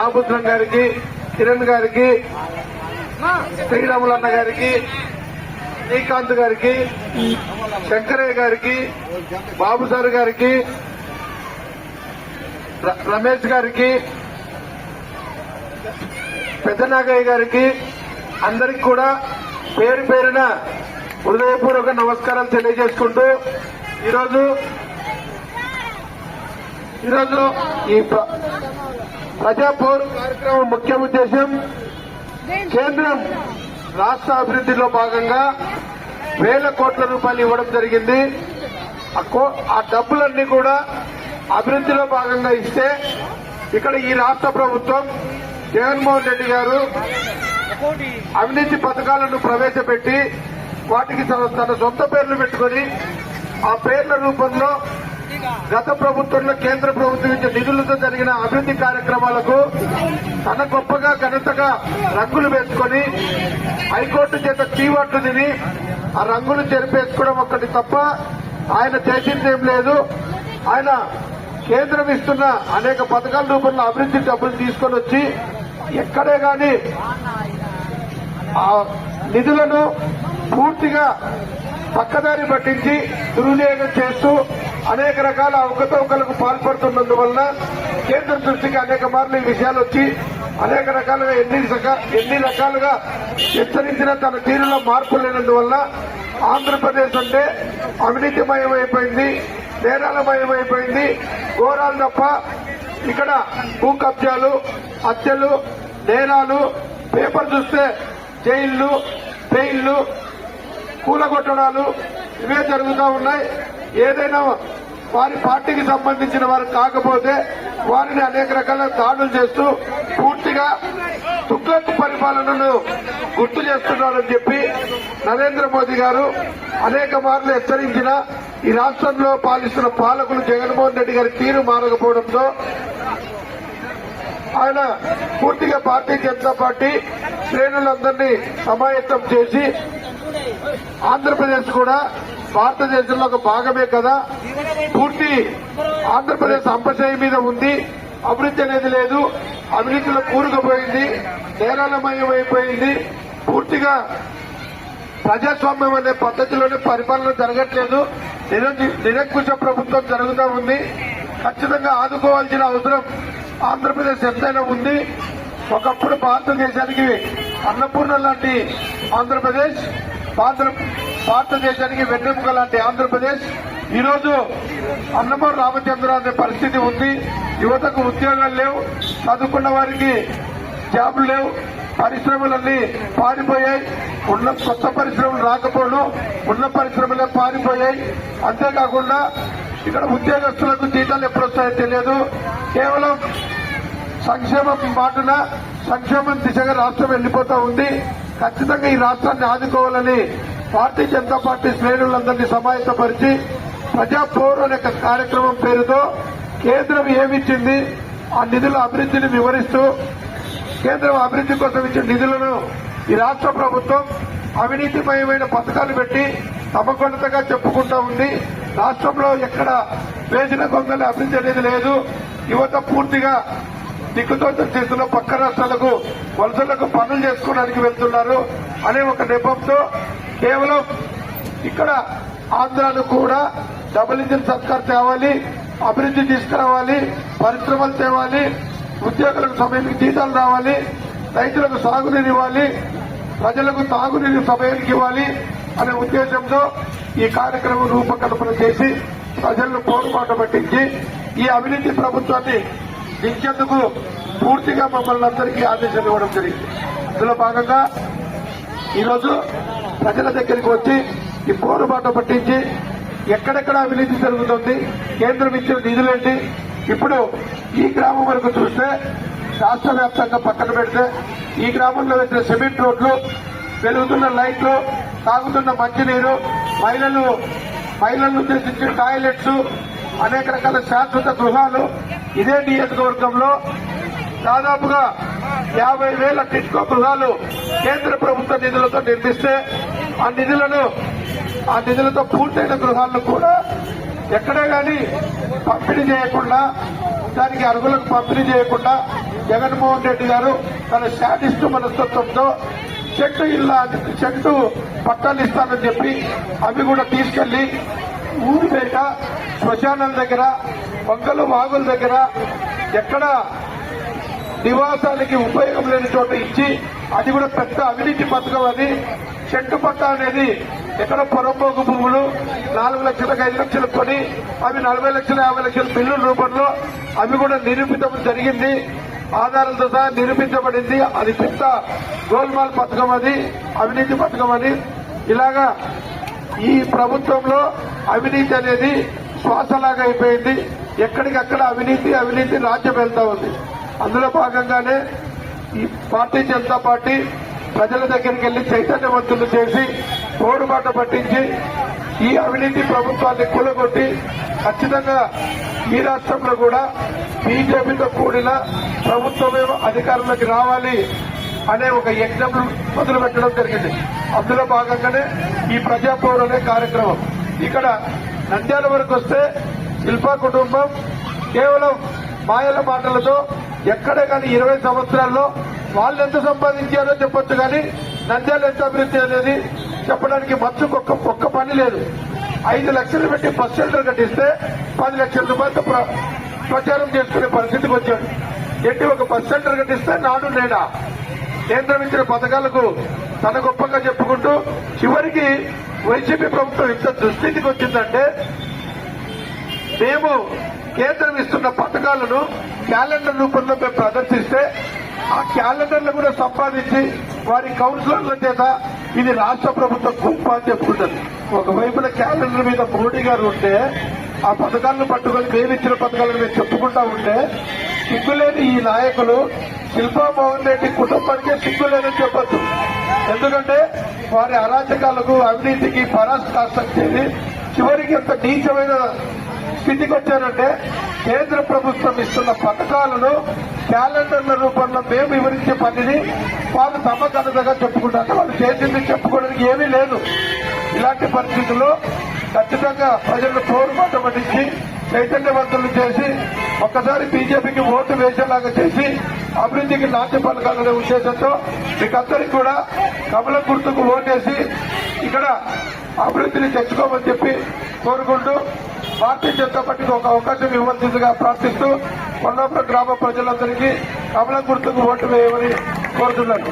రామభద్రం గారికి కిరణ్ గారికి శ్రీరాములన్న గారికి శ్రీకాంత్ గారికి శంకరయ్య గారికి బాబు సార్ గారికి ర- రమేష్ గారికి పెద్దనాగయ్య గారికి అందరికి కూడా పేరు పేరున హృదయపూర్వక నమస్కారాలు తెలియజేసుకుంటూ ఈరోజు ఈరోజు ఈ ప్రజాపౌర కార్యక్రమం ముఖ్య ఉద్దేశం కేంద్రం రాష్ట్ర అభివృద్ధిలో భాగంగా వేల కోట్ల రూపాయలు ఇవ్వడం జరిగింది. ఆ కో- ఆ డబ్బులన్నీ కూడా అభివృద్ధిలో భాగంగా ఇస్తే ఇక్కడ ఈ రాష్ట్ర ప్రభుత్వం జగన్మోహన్ రెడ్డి గారు అవినీతి పథకాలను ప్రవేశపెట్టి వాటికి తన తన సొంత పేర్లు పెట్టుకొని ఆ పేర్ల రూపంలో గత ప్రభుత్వంలో కేంద్ర ప్రభుత్వం ఇచ్చే నిధులతో జరిగిన అభివృద్ధి కార్యక్రమాలకు తన గొప్పగా ఘనతగా రంగులు వేసుకొని హైకోర్టు చేత చీవట్లు తిని ఆ రంగులు చెరిపేసుకోవడం ఒక్కటి తప్ప ఆయన చేసిందేం లేదు. ఆయన కేంద్రం ఇస్తున్న అనేక పథకాల రూపంలో అభివృద్ధి డబ్బులు తీసుకొని వచ్చి ఎక్కడే గాని ఆ నిధులను పూర్తిగా పక్కదారి పట్టించి దుర్వినియోగం చేస్తూ అనేక రకాల అవకతవకలకు పాల్పడుతున్నందువలన కేంద్ర దృష్టికి అనేక మార్లు ఈ విషయాలు వచ్చి అనేక రకాలుగా ఎన్ని ఎన్ని రకాలుగా హెచ్చరించిన తన తీరులో మార్పు లేనందువల్ల ఆంధ్రప్రదేశ్ అంటే అవినీతిమయమైపోయింది నేరాలమయమైపోయింది ఘోరాలు తప్ప ఇక్కడ భూ కబ్జాలు హత్యలు నేరాలు పేపర్ చూస్తే జైళ్ళు పెయిళ్ళు కూలగొట్టడాలు ఇవే జరుగుతూ ఉన్నాయి. ఏదైనా వారి పార్టీకి సంబంధించిన వారు కాకపోతే వారిని అనేక రకాల దాడులు చేస్తూ పూర్తిగా తుగ్లక్ పరిపాలనను గుర్తు చేస్తున్నారని చెప్పి నరేంద్ర మోదీ గారు అనేక మార్లు హెచ్చరించిన ఈ రాష్ట్రంలో పాలిస్తున్న పాలకులు జగన్మోహన్ రెడ్డి గారి తీరు మారకపోవడంతో ఆయన పూర్తిగా భారతీయ జనతా పార్టీ శ్రేణులందరినీ సమాయత్తం చేసి ఆంధ్రప్రదేశ్ కూడా భారతదేశంలో ఒక భాగమే కదా? పూర్తి ఆంధ్రప్రదేశ్ అంపశయ మీద ఉంది. అభివృద్ధి అనేది లేదు. అవినీతిలో కూరుకుపోయింది. నేరాలమయం అయిపోయింది. పూర్తిగా ప్రజాస్వామ్యం అనే పద్ధతిలోనే పరిపాలన జరగట్లేదు. నిరంకుశ ప్రభుత్వం జరుగుతూ ఉంది. ఖచ్చితంగా ఆదుకోవాల్సిన అవసరం ఆంధ్రప్రదేశ్ ఎంతైనా ఉంది. ఒకప్పుడు భారతదేశానికి అన్నపూర్ణ లాంటి ఆంధ్రప్రదేశ్ భారత- భారతదేశానికి వెన్నెముక లాంటి ఆంధ్రప్రదేశ్. ఈరోజు అన్నమూరు రామచంద్ర అనే పరిస్థితి ఉంది. యువతకు ఉద్యోగాలు లేవు. చదువుకున్న వారికి జాబులు లేవు. పరిశ్రమలన్నీ పారిపోయాయి. ఉన్న కొత్త పరిశ్రమలు రాకపోవడం ఉన్న పరిశ్రమలే పారిపోయాయి. అంతేకాకుండా ఇక్కడ ఉద్యోగస్తులకు జీతాలు ఎప్పుడు వస్తాయో తెలియదు. కేవలం సంక్షేమం మాటున సంక్షేమం దిశగా రాష్ట్రం వెళ్ళిపోతా ఉంది. ఖచ్చితంగా ఈ రాష్ట్రాన్ని ఆదుకోవాలని పార్టీ జనతా పార్టీ శ్రేణులందరినీ సమాయత్తపరిచి ప్రజా పౌరు అనే కార్యక్రమం పేరుతో కేంద్రం ఏమిచ్చింది? ఆ నిధుల అభివృద్ధిని వివరిస్తూ కేంద్రం అభివృద్ధి కోసం ఇచ్చిన నిధులను ఈ రాష్ట్ర ప్రభుత్వం అవినీతిమయమైన పథకాలు పెట్టి సమకొన్నతగా చెప్పుకుంటా ఉంది. రాష్ట్రంలో ఎక్కడ వేసిన కొంగల అభివృద్ధి అనేది లేదు. యువత పూర్తిగా దిక్కుతోచ చేస్తున్న పక్క రాష్ట్రాలకు వలసలకు పనులు చేసుకోవడానికి వెళ్తున్నారు అనే ఒక నెపంతో కేవలం ఇక్కడ ఆంధ్రాను కూడా డబుల్ ఇంజిన్ సర్కార్ తేవాలి అభివృద్ధి తీసుకురావాలి పరిశ్రమలు తేవాలి ఉద్యోగులకు సమయానికి జీతాలు రావాలి రైతులకు సాగునీరు ఇవ్వాలి ప్రజలకు తాగునీరు సమయానికి ఇవ్వాలి అనే ఉద్దేశంతో ఈ కార్యక్రమం రూపకల్పన చేసి ప్రజలను పోరుపాటు పట్టించి ఈ అవినీతి ప్రభుత్వాన్ని దించేందుకు పూర్తిగా మమ్మల్ని అందరికీ ఆదేశాలు ఇవ్వడం జరిగింది. ఇందులో భాగంగా ఈరోజు ప్రజల దగ్గరికి వచ్చి ఈ పోరుబాట పట్టించి ఎక్కడెక్కడ అవినీతి జరుగుతుంది కేంద్రం ఇచ్చిన నిధులేంటి ఇప్పుడు ఈ గ్రామం వరకు చూస్తే రాష్ట్ర వ్యాప్తంగా పక్కన పెడితే ఈ గ్రామంలో వచ్చిన సిమెంట్ రోడ్లు వెలుగుతున్న లైట్లు తాగుతున్న మంచినీరు మహిళలు మహిళలను ఉద్దేశించిన టాయిలెట్స్ అనేక రకాల శాశ్వత గృహాలు ఇదే నియోజకవర్గంలో దాదాపుగా యాభై వేల టిట్కో గృహాలు కేంద్ర ప్రభుత్వ నిధులతో నిర్మిస్తే ఆ నిధులను ఆ నిధులతో పూర్తయిన గృహాలను కూడా ఎక్కడే కానీ పంపిణీ చేయకుండా దానికి అరుగులకు పంపిణీ చేయకుండా జగన్మోహన్ రెడ్డి గారు తన శాటిస్టు మనస్తత్వంతో చెట్టు ఇల్లా చెట్టు పట్టాలు ఇస్తానని చెప్పి అవి కూడా తీసుకెళ్ళి ఊరిపేట బయట శ్మశానాల దగ్గర వంకలు వాగుల దగ్గర ఎక్కడ నివాసానికి ఉపయోగం లేని చోట ఇచ్చి అది కూడా పెద్ద అవినీతి పథకం అది. చెట్టు పట్ట అనేది ఎక్కడ పొరంపోకు భూములు నాలుగు లక్షలకు ఐదు లక్షలు కొని అవి నలభై లక్షల యాభై లక్షల బిల్లుల రూపంలో అవి కూడా నిరూపితం జరిగింది. ఆధారాలతో సహా నిరూపించబడింది. అది పెద్ద గోల్మాల్ పథకం అది అవినీతి పథకం అది. ఇలాగా ఈ ప్రభుత్వంలో అవినీతి అనేది శ్వాసలాగా అయిపోయింది. ఎక్కడికక్కడ అవినీతి అవినీతి రాజ్యం వెళ్తా ఉంది. అందులో భాగంగానే ఈ పార్టీ జనతా పార్టీ ప్రజల దగ్గరికి వెళ్ళి చైతన్యవంతులు చేసి తోడుబాట పట్టించి ఈ అవినీతి ప్రభుత్వాన్ని కూలగొట్టి ఖచ్చితంగా ఈ రాష్ట్రంలో కూడా బీజేపీతో కూడిన ప్రభుత్వమే అధికారంలోకి రావాలి అనే ఒక యజ్ఞం మొదలు పెట్టడం జరిగింది. అందులో భాగంగానే ఈ ప్రజాపౌరు అనే కార్యక్రమం. ఇక్కడ నంద్యాల వరకు వస్తే శిల్పా కుటుంబం కేవలం మాయల మాటలతో ఎక్కడే కానీ ఇరవై సంవత్సరాల్లో వాళ్ళు ఎంత సంపాదించారో చెప్పొచ్చు కానీ నంద్యాల ఎంత అభివృద్ధి అనేది చెప్పడానికి మచ్చుకు ఒక్క ఒక్క పని లేదు. ఐదు లక్షలు పెట్టి బస్ షెల్టర్ కట్టిస్తే పది లక్షల రూపాయలతో ప్రచారం చేసుకునే పరిస్థితికి వచ్చాడు. ఏంటి ఒక బస్ సెంటర్ కట్టిస్తే నాడు నేడా? కేంద్రం ఇచ్చిన పథకాలకు తన గొప్పగా చెప్పుకుంటూ చివరికి వైసీపీ ప్రభుత్వం ఇంత దుస్థితికి వచ్చిందంటే మేము కేంద్రం ఇస్తున్న పథకాలను క్యాలెండర్ రూపంలో మేము ప్రదర్శిస్తే ఆ క్యాలెండర్లు కూడా సంపాదించి వారి కౌన్సిలర్ల చేత ఇది రాష్ట్ర ప్రభుత్వం గొప్ప అని చెప్పుకుంటారు ఒకవైపున క్యాలెండర్ మీద మోడీ గారు ఉంటే ఆ పథకాలను పట్టుకొని మేము ఇచ్చిన పథకాలను మేము చెప్పుకుంటా ఉంటే సిగ్గులేని ఈ నాయకులు శిల్పా మోహన్ రెడ్డి కుటుంబానికే సిగ్గులేదని చెప్పొచ్చు. ఎందుకంటే వారి అరాచకాలకు అవినీతికి పరాకాష్టం చేసి చివరికి ఎంత నీచమైన స్థితికి వచ్చారంటే కేంద్ర ప్రభుత్వం ఇస్తున్న పథకాలను క్యాలెండర్ల రూపంలో మేము వివరించే పనిని వాళ్ళు తమ కథగా చెప్పుకుంటారు. వాళ్ళు చేసింది చెప్పుకోవడానికి ఏమీ లేదు. ఇలాంటి పరిస్థితుల్లో ఖచ్చితంగా ప్రజలను పోరు పట్టించి చైతన్యవంతులు చేసి ఒక్కసారి బీజేపీకి ఓటు వేసేలాగా చేసి అభివృద్ధికి నాట్య పలకాలనే ఉద్దేశంతో మీకందరికి కూడా కమల గుర్తుకు ఓటేసి ఇక్కడ అభివృద్ధిని తెచ్చుకోమని చెప్పి కోరుకుంటూ భారతీయ జనతా పార్టీకి ఒక అవకాశం ఇవ్వాల్సిందిగా ప్రార్థిస్తూ కొండాపురం గ్రామ ప్రజలందరికీ కమల గుర్తుకు ఓటు వేయమని కోరుతున్నాను.